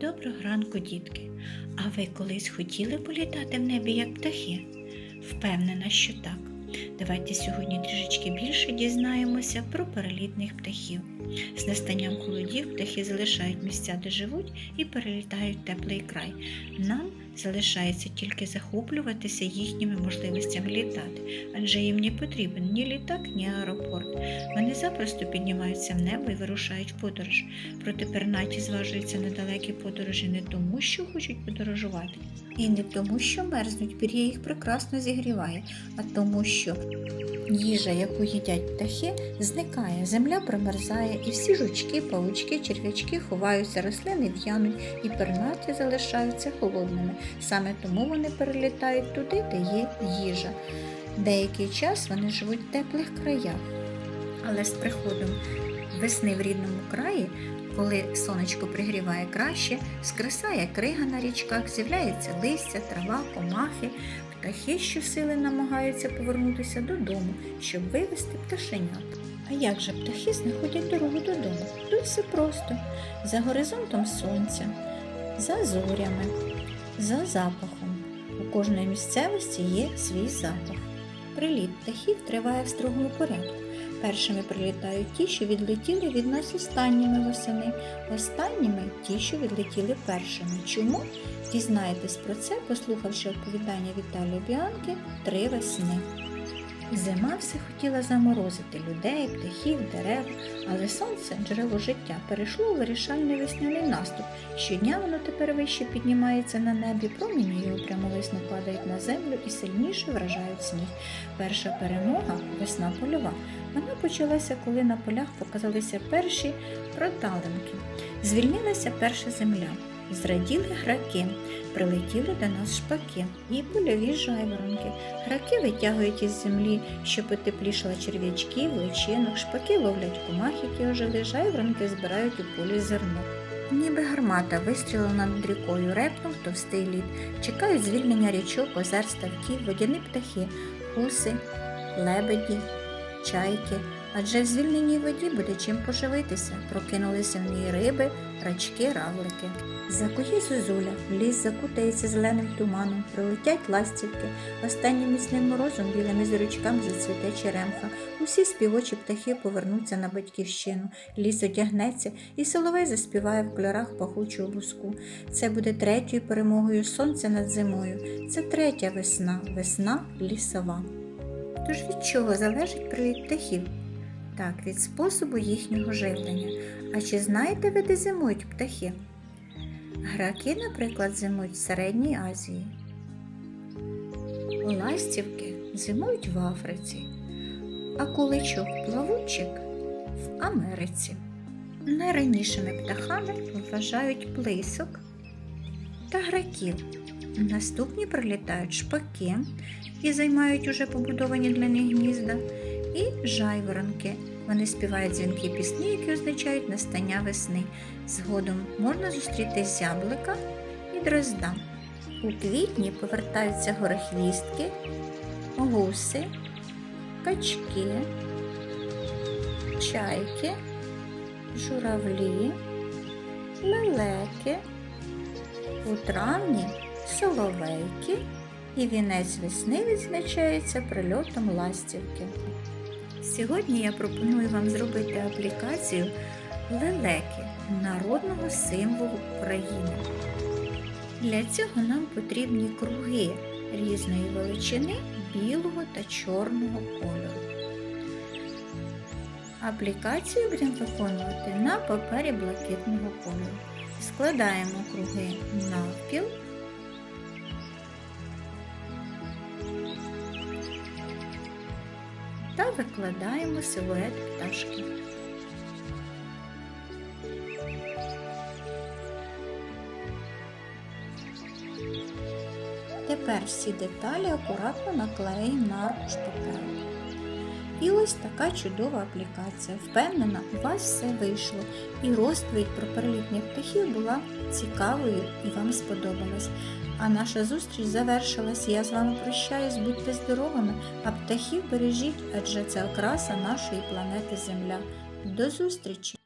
Доброго ранку, дітки! А ви колись хотіли політати в небі як птахи? Впевнена, що так. Давайте сьогодні трішечки більше дізнаємося про перелітних птахів. З настанням холодів птахи залишають місця, де живуть, і перелітають в теплий край. Нам залишається тільки захоплюватися їхніми можливостями літати, адже їм не потрібен ні літак, ні аеропорт. Вони запросто піднімаються в небо і вирушають в подорож. Проте пернаті зважуються на далекі подорожі не тому, що хочуть подорожувати, і не тому, що мерзнуть, пір'я їх прекрасно зігріває, а тому, що їжа, яку їдять птахи, зникає, земля примерзає, і всі жучки, павучки, черв'ячки ховаються, рослини в'януть, і пернаті залишаються холодними. Саме тому вони перелітають туди, де є їжа. Деякий час вони живуть в теплих краях. Але з приходом весни в рідному краї, коли сонечко пригріває краще, скресає крига на річках, з'являється листя, трава, комахи, птахи щосили намагаються повернутися додому, щоб вивезти пташенят. А як же птахи знаходять дорогу додому? Тут все просто. За горизонтом сонця, за зорями, за запахом. У кожної місцевості є свій запах. Приліт птахів триває в строгому порядку. Першими прилітають ті, що відлетіли від нас останніми восени, останніми ті, що відлетіли першими. Чому? Дізнаєтесь про це, послухавши оповідання Віталія Біанки Три весни. Зима все хотіла заморозити людей, птахів, дерев, але сонце, джерело життя, перейшло у вирішальний весняний наступ. Щодня воно тепер вище піднімається на небі, промені його прямовисно падають на землю і сильніше вражають сніг. Перша перемога весна польова. Вона почалася, коли на полях показалися перші проталинки. Звільнилася перша земля. Зраділи граки, прилетіли до нас шпаки і польові жайворонки. Граки витягують із землі, що потеплішала черв'ячків, личинок, шпаки ловлять комах, які ожили, жайворонки збирають у полі зерно. Ніби гармата вистрілила над рікою, репнув товстий лід. Чекають звільнення річок, озер, ставків, водяні птахи, гуси, лебеді, чайки. Адже в звільненій воді буде чим поживитися. Прокинулися в ній риби, рачки, равлики. Закує зозуля, ліс закутається зеленим туманом, прилетять ластівки. Останнім міцним морозом білими зірочками зацвіте черемха. Усі співочі птахи повернуться на батьківщину. Ліс одягнеться, і соловей заспіває в кольорах пахучого буску. Це буде третьою перемогою сонця над зимою. Це третя весна, весна лісова. Тож від чого залежить приліт птахів? Так, від способу їхнього живлення. А чи знаєте ви, де зимують птахи? Граки, наприклад, зимують в Середній Азії. Ластівки зимують в Африці, а куличок плавучик в Америці. Найранішими птахами вважають плисок та граків. Наступні прилітають шпаки і займають уже побудовані для них гнізда, і жайворонки. Вони співають дзвінки пісні, які означають настання весни. Згодом можна зустріти зяблика і дрозда. У квітні повертаються горохвістки, гуси, качки, чайки, журавлі, лелеки. У травні соловейки і вінець весни відзначається прильотом ластівки. Сьогодні я пропоную вам зробити аплікацію лелеки народного символу України. Для цього нам потрібні круги різної величини білого та чорного кольору. Аплікацію будемо виконувати на папері блакитного кольору. Складаємо круги навпіл. Викладаємо силует пташки. Тепер всі деталі акуратно наклеїмо на аркуш паперу. І ось така чудова аплікація. Впевнена, у вас все вийшло. І розповідь про перелітних птахів була цікавою і вам сподобалась. А наша зустріч завершилась. Я з вами прощаюсь, будьте здоровими, а птахів бережіть, адже це окраса нашої планети Земля. До зустрічі!